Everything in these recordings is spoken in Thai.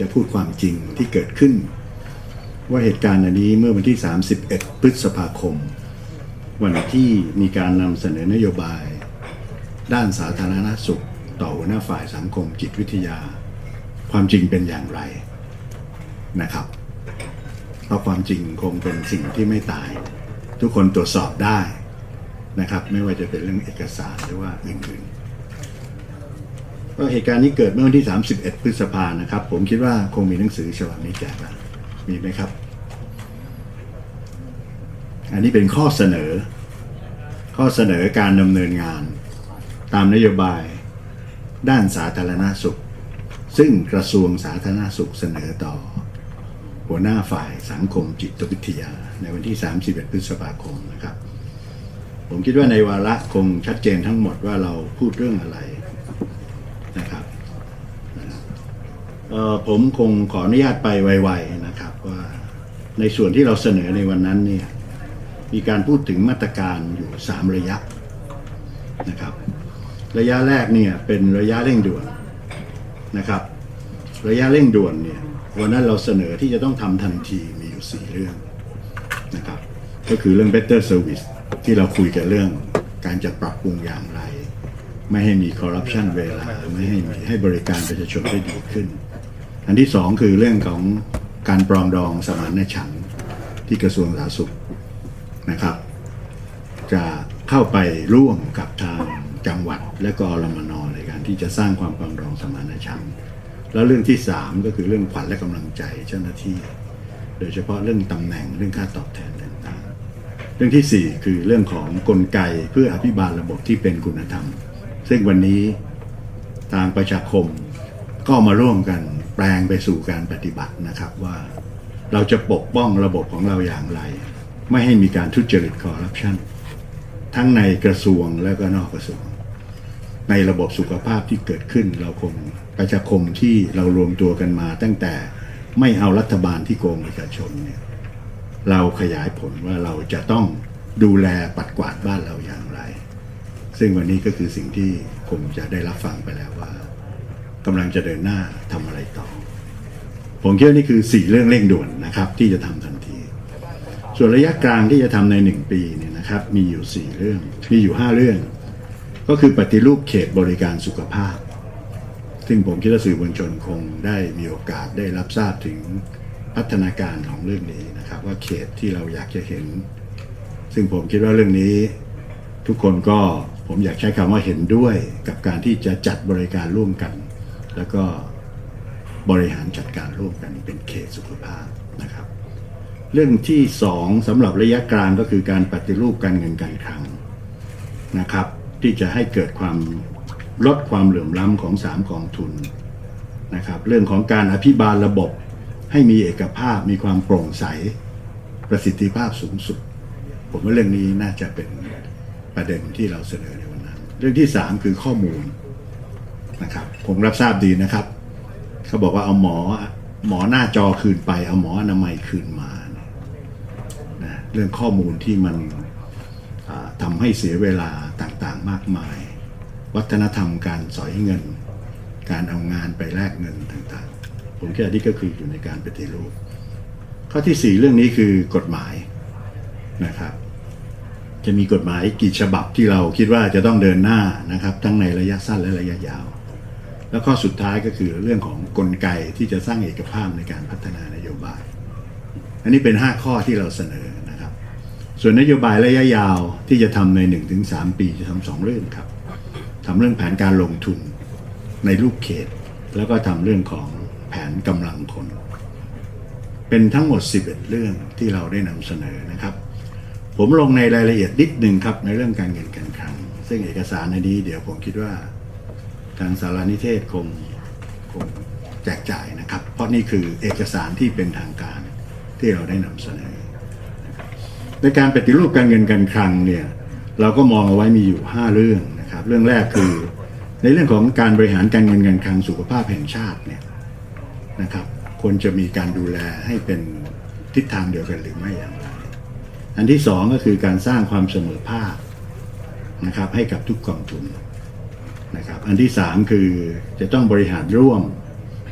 จะพูดความจริงที่เกิดขึ้น ว่าเหตุการณ์อันนี้เมื่อวันที่ 31 พฤษภาคม วันที่มีการนำเสนอนโยบาย ด้านสาธารณสุข ต่อหัวหน้าฝ่ายสังคมจิตวิทยา ความจริงเป็นอย่างไรนะครับเพราะความจริงคงเป็นสิ่งที่ไม่ตาย ทุกคนตรวจสอบได้นะครับ ไม่ว่าจะเป็นเรื่องเอกสารหรือว่าอื่นๆ ก็เหตุการณ์นี้เกิดเมื่อวันที่ 31 พฤษภานะครับ ผมคิดว่าคงมีหนังสือฉบับนี้แจกแล้วมีไหมครับ อันนี้เป็นข้อเสนอ ข้อเสนอการดำเนินงาน ตามนโยบายด้านสาธารณสุข ซึ่งกระทรวงสาธารณสุขเสนอต่อ หัวหน้าฝ่ายสังคมจิตวิทยา ในวันที่ 31 พฤษภาคมนะครับ ผมคิดว่าในวาระคงชัดเจนทั้งหมดว่าเราพูดเรื่องอะไรนะครับเอ่อ ผมคงขออนุญาตไปไวๆนะครับว่าในส่วนที่เราเสนอในวันนั้นเนี่ยมีการพูดถึงมาตรการอยู่ 3 ระยะนะครับ ระยะแรกเนี่ยเป็นระยะเร่งด่วนนะครับ ระยะเร่งด่วนเนี่ยวันนั้นเราเสนอที่จะต้องทำทันทีมีอยู่ 4 เรื่องนะครับ ก็คือเรื่อง better service ที่เราคุยกันเรื่องการจะปรับปรุงอย่างไร ไม่ให้มีคอร์รัปชันเวลา ไม่ให้มีให้บริการประชาชนได้ดีขึ้น อันที่สองคือเรื่องของการปรองดองสมานฉันท์ที่กระทรวงสาธารณสุขนะครับ จะเข้าไปร่วมกับทางจังหวัดและกอรมนในการที่จะสร้างความปรองดองสมานฉันท์แล้วเรื่องที่สามก็คือเรื่องขวัญและกำลังใจเจ้าหน้าที่ โดยเฉพาะเรื่องตำแหน่งเรื่องค่าตอบแทนต่างๆ เรื่องที่4คือเรื่องของกลไกเพื่ออภิบาลระบบที่เป็นคุณธรรม ซึ่งวันนี้ทางประชาคมก็มาร่วมกัน แปลงไปสู่การปฏิบัตินะครับว่า เราจะปกป้องระบบของเราอย่างไร ไม่ให้มีการทุจริตคอร์รัปชันทั้งในกระทรวงและก็นอกกระทรวง ในระบบสุขภาพที่เกิดขึ้นเราคงประชาคมที่เรารวมตัวกันมา ตั้งแต่ไม่เอารัฐบาลที่โกงประชาชนเนี่ยเราขยายผลว่าเราจะต้องดูแลปัดกวาดบ้านเราอย่างไร ซึ่งวันนี้ก็คือสิ่งที่คงจะได้รับฟังไปแล้วว่า กำลังจะเดินหน้าทำอะไรต่อ ผมคิดว่านี่คือสี่เรื่องเร่งด่วนนะครับ ที่จะทำทันที ส่วนระยะกลางที่จะทำในหนึ่งปีเนี่ยนะครับมีอยู่สี่เรื่อง มีอยู่ห้าเรื่อง ก็คือปฏิรูปเขตบริการสุขภาพ ซึ่งผมคิดว่าสื่อมวลชนคงได้มีโอกาสได้รับทราบถึงพัฒนาการของเรื่องนี้นะครับ ว่าเขตที่เราอยากจะเห็น ซึ่งผมคิดว่าเรื่องนี้ ทุกคนก็ผมอยากใช้คำว่าเห็นด้วยกับการที่จะจัดบริการร่วมกัน แล้วก็บริหารจัดการร่วมกันเป็นเขตสุขภาพนะครับ เรื่องที่สองสำหรับระยะกลางก็คือการปฏิรูปการเงินการคลังนะครับ ที่จะให้เกิดความลดความเหลื่อมล้ำของสามกองทุนนะครับ เรื่องของการอภิบาลระบบให้มีเอกภาพมีความโปร่งใสประสิทธิภาพสูงสุด ผมว่าเรื่องนี้น่าจะเป็นประเด็นที่เราเสนอในวันนั้น เรื่องที่สามคือข้อมูล นะครับ ผมรับทราบดีนะครับ เขาบอกว่าเอาหมอหมอหน้าจอคืนไป เอาหมออนามัยคืนมาเนี่ยนะเรื่องข้อมูลที่มันอ่าทำให้เสียเวลาต่างๆมากมาย วัฒนธรรมการสอยเงิน การเอางานไปแลกเงินต่างๆ ผมคิดว่านี่ก็คืออยู่ในการปฏิรูป ข้อที่สี่เรื่องนี้คือกฎหมายนะครับจะมีกฎหมายกี่ฉบับที่เราคิดว่าจะต้องเดินหน้านะครับ ทั้งในระยะสั้นและระยะยาว แล้วก็สุดท้ายก็คือเรื่องของกลไกที่จะสร้างเอกภาพในการพัฒนานโยบาย อันนี้เป็น 5 ข้อที่เราเสนอนะครับ ส่วนนโยบายระยะยาวที่จะทำใน 1-3 ปีจะทำสองเรื่องครับทำเรื่องแผนการลงทุนในรูปเขต แล้วก็ทำเรื่องของแผนกำลังคน เป็นทั้งหมด 11 เรื่องที่เราได้นำเสนอนะครับ ผมลงในรายละเอียดนิดหนึ่งครับในเรื่องการเงินการคลัง ซึ่งเอกสารในนี้เดี๋ยวผมคิดว่า ทางสารนิเทศคงคงแจกจ่ายนะครับ เพราะนี่คือเอกสารที่เป็นทางการที่เราได้นำเสนอ ในการปฏิรูปการเงินการคลังเนี่ยเราก็มองเอาไว้มีอยู่ 5 เรื่องนะครับ เรื่องแรกคือในเรื่องของการบริหารการเงินการคลังสุขภาพแห่งชาติเนี่ยนะครับควรจะมีการดูแลให้เป็นทิศทางเดียวกันหรือไม่อย่างไร อันที่สองก็คือการสร้างความเสมอภาคนะครับให้กับทุกกองทุน นะครับอันที่สามคือจะต้องบริหารร่วม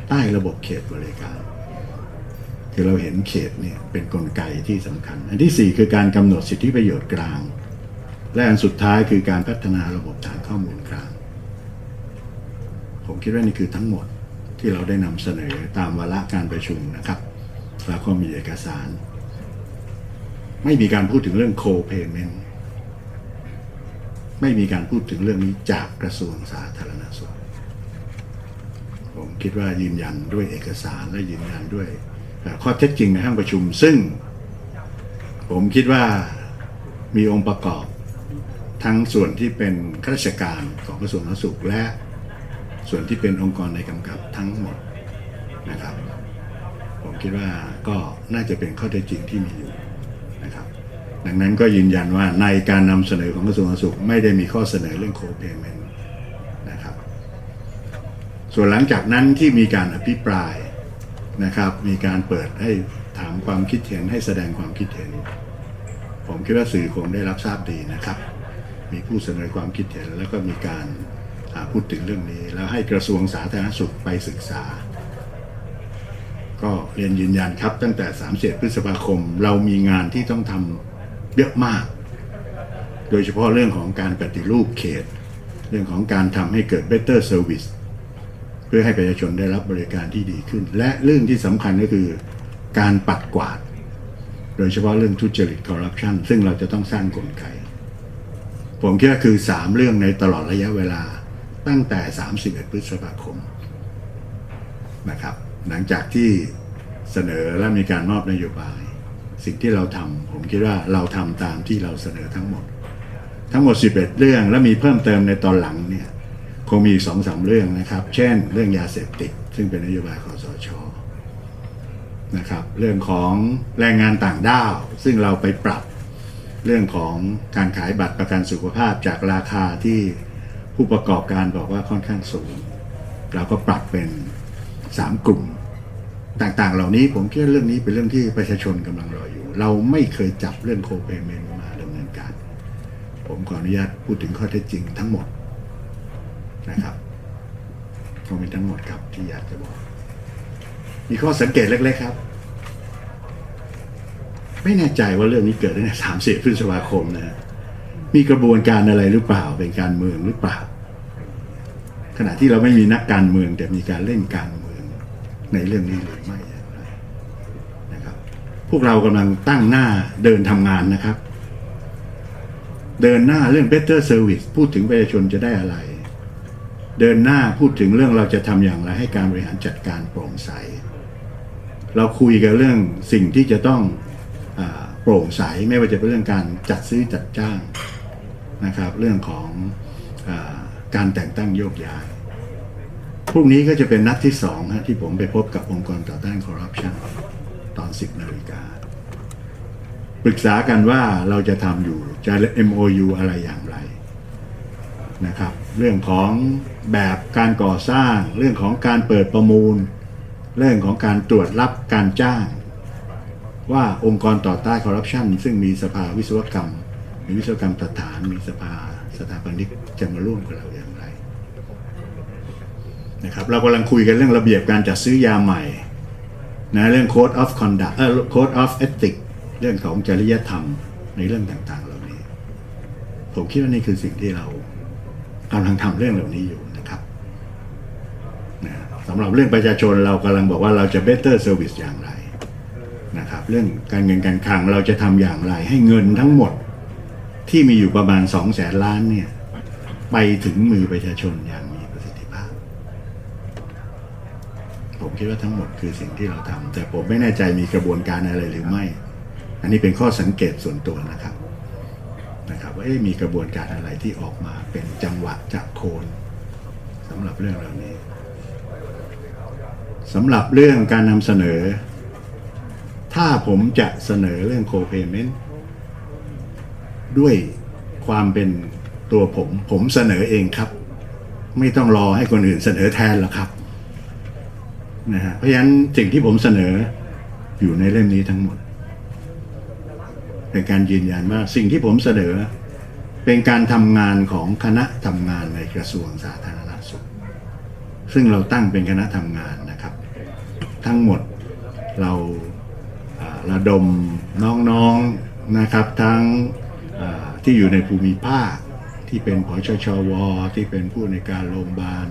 ใต้ระบบเขตบริการ คือเราเห็นเขตเนี่ยเป็นนกลไกที่สำคัญ อันที่สี่คือการกำหนดสิทธิประโยชน์กลาง และอันสุดท้ายคือการพัฒนาระบบฐานข้อมูลกลาง ผมคิดว่านี่คือทั้งหมดที่เราได้นำเสนอตามวาระการประชุมนะครับแล้วก็มีเอกสาร ไม่มีการพูดถึงเรื่อง co-payment ไม่มีการพูดถึงเรื่องนี้จากกระทรวงสาธารณสุข ผมคิดว่ายืนยันด้วยเอกสารและยืนยันด้วยข้อเท็จจริงในห้องประชุม ซึ่ง ผมคิดว่ามีองค์ประกอบ ทั้งส่วนที่เป็นข้าราชการของกระทรวงสาธารณสุข และส่วนที่เป็นองค์กรในกำกับทั้งหมดนะครับ ผมคิดว่าก็น่าจะเป็นข้อเท็จจริงที่มีอยู่ ดังนั้นก็ยืนยันว่าในการนำเสนอของกระทรวงสาธารณสุขไม่ได้มีข้อเสนอเรื่องโคเ a เมนนะครับ ส่วนหลังจากนั้นที่มีการอภิปรายนะครับ มีการเปิดให้ถามความคิดเห็นให้แสดงความคิดเห็น ผมคิดว่าสื่อคงได้รับทราบดีนะครับ มีผู้เสนอความคิดเห็นแล้วก็มีการพูดถึงเรื่องนี้ แล้วให้กระทรวงสาธารณสุขไปศึกษา ก็เรียนยืนยันครับตั้งแต่31พฤษภาคม เรามีงานที่ต้องทำ เยอะมาก โดยเฉพาะเรื่องของการปฏิรูปเขต เรื่องของการทำให้เกิด better service เพื่อให้ประชาชนได้รับบริการที่ดีขึ้น และเรื่องที่สำคัญก็คือการปัดกวาด โดยเฉพาะเรื่องทุจริตคอร์รัปชันซึ่งเราจะต้องสร้างกลไก ผมคิดว่าคือ 3 เรื่องในตลอดระยะเวลาตั้งแต่ 31 พฤษภาคมนะครับ หลังจากที่เสนอและมีการมอบนโยบาย สิ่งที่เราทำผมคิดว่าเราทำตามที่เราเสนอทั้งหมด ทั้งหมด 11 เรื่องและมีเพิ่มเติมในตอนหลังเนี่ยคงมีสองสามเรื่องนะครับ เช่น เรื่องยาเสพติด ซึ่งเป็นนโยบายของสชนะครับ เรื่องของแรงงานต่างด้าว ซึ่งเราไปปรับเรื่องของการขายบัตรประกันสุขภาพจากราคาที่ผู้ประกอบการบอกว่าค่อนข้างสูง เราก็ปรับเป็น 3 กลุ่ม ต่างๆ เหล่านี้ผมคิดว่าเรื่องนี้เป็นเรื่องที่ประชาชนกำลังรออยู่ เราไม่เคยจับเรื่องโคเปเมนมาดำเนินการ ผมขออนุญาตพูดถึงข้อเท็จจริงทั้งหมดนะครับก็มีทั้งหมดครับที่อยากจะบอก มีข้อสังเกตเล็กๆครับ ไม่แน่ใจว่าเรื่องนี้เกิดตั้งแต่สามสิบพฤษภาคมนะฮะมีกระบวนการอะไรหรือเปล่าเป็นการเมืองหรือเปล่า ขณะที่เราไม่มีนักการเมืองแต่มีการเล่นการ ในเรื่องนี้หรือไม่อย่างไรนะครับ พวกเรากำลังตั้งหน้าเดินทำงานนะครับ เดินหน้าเรื่อง better service พูดถึงประชาชนจะได้อะไร เดินหน้าพูดถึงเรื่องเราจะทำอย่างไรให้การบริหารจัดการโปร่งใส เราคุยกันเรื่องสิ่งที่จะต้องอโปร่งใสไม่ว่าจะเป็นเรื่องการจัดซื้อจัดจ้างนะครับ เรื่องของอการแต่งตั้งโยกย้าย พรุ่งนี้ก็จะเป็นนัดที่สองฮะที่ผมไปพบกับองค์กรต่อต้านคอร์รัปชันตอน 10 นาฬิกา ปรึกษากันว่าเราจะทำอยู่จะ MOU อะไรอย่างไรนะครับ เรื่องของแบบการก่อสร้าง เรื่องของการเปิดประมูล เรื่องของการตรวจรับการจ้าง ว่าองค์กรต่อต้านคอร์รัปชันซึ่งมีสภาวิศวกรรม มีวิศวกรรมสถาน มีสภาสถาปนิกจะมาร่วมกับเรา นะครับเรากำลังคุยกันเรื่องระเบียบการจัดซื้อยาใหม่นะเรื่อง code of conduct เอ่อ code of ethics เรื่องของจริยธรรมในเรื่องต่างๆ เหล่านี้ ผมคิดว่านี่คือสิ่งที่เรากำลังทำเรื่องเหล่านี้อยู่นะครับนะสำหรับเรื่องประชาชนเรากำลังบอกว่าเราจะ better service อย่างไรนะครับ เรื่องการเงินการคลังเราจะทำอย่างไร ให้เงินทั้งหมดที่มีอยู่ประมาณ2 0 0แสนล้านเนี่ยไปถึงมือประชาชนอย่างมีประสิทธิภาพ ผม คิดว่าทั้งหมดคือสิ่งที่เราทำแต่ผมไม่แน่ใจมีกระบวนการอะไรหรือไม่ อันนี้เป็นข้อสังเกตส่วนตัวนะครับนะครับว่ามีกระบวนการอะไรที่ออกมาเป็นจังหวะจากโคนสำหรับเรื่องเหล่านี้สำหรับเรื่องการนำเสนอ ถ้าผมจะเสนอเรื่องโคเ a เมนต์ด้วยความเป็นตัวผม ผมเสนอเองครับ ไม่ต้องรอให้คนอื่นเสนอแทนหรอกครับ นะฮะเพราะฉะนั้นสิ่งที่ผมเสนออยู่ในเล่มนี้ทั้งหมดเป็นการยืนยันว่าสิ่งที่ผมเสนอเป็นการทำงานของคณะทำงานในกระทรวงสาธารณสุข ซึ่งเราตั้งเป็นคณะทำงานนะครับ ทั้งหมดเราระดมน้องๆนะครับ ทั้งที่อยู่ในภูมิภาคที่เป็นผชชว ที่เป็นผู้ในการโรงพยาบาล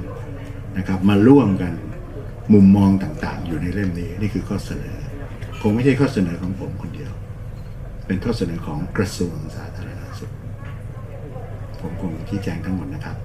นะครับ มาร่วมกัน มุมมองต่างๆ อยู่ในเล่มนี้นี่คือข้อเสนอ คงไม่ใช่ข้อเสนอของผมคนเดียว เป็นข้อเสนอของกระทรวงสาธารณสุข ผมคงชี้แจงทั้งหมดนะครับ